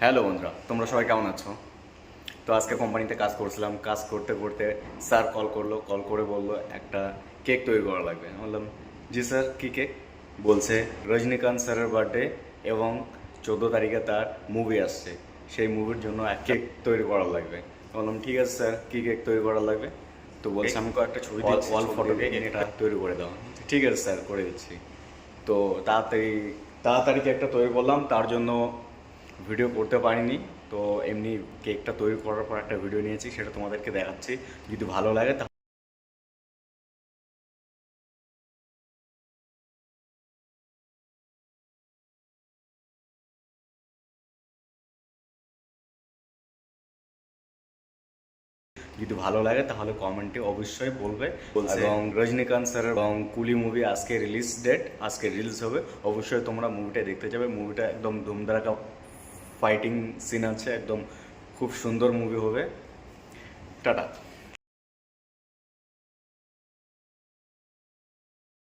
Hello বন্ধুরা তোমরা সবাই কেমন আছো? তো আজকে কোম্পানিতে কাজ করছিলাম। কাজ করতে করতে স্যার কল করল কল করে বলল একটা কেক তৈরি করা লাগবে। বললাম জি স্যার কী কেক? বলছে রজনীকান্ত স্যারের বার্থডে এবং চোদ্দ তারিখে তার মুভি আসছে। সেই মুভির জন্য এক কেক তৈরি করা লাগবে। বললাম ঠিক আছে স্যার কী কেক তৈরি করা লাগবে? তো বলছে আমি কয়েকটা ছবি ওয়াল ফটো কেক এটা তৈরি করে দাও। ঠিক আছে স্যার করে দিচ্ছি। তো তাড়াতাড়ি তাড়াতাড়ি কেকটা তৈরি করলাম। তার জন্য ভিডিও করতে পারিনি তো এমনি কেকটা তৈরি করার পর একটা ভিডিও নিয়েছি সেটা তোমাদেরকে দেখাচ্ছি। যদি ভালো লাগে যদি ভালো লাগে তাহলে কমেন্টে অবশ্যই বলবে। এবং রজনীকান্ত স্যারের এবং কুলি মুভি আজকে রিলিজ ডেট আজকে রিলিজ হবে। অবশ্যই তোমরা মুভিটা দেখতে যাবে। মুভিটা একদম ধুমধারাকা ফাইটিং সিন আছে একদম খুব সুন্দর মুভি হবে। টাটা।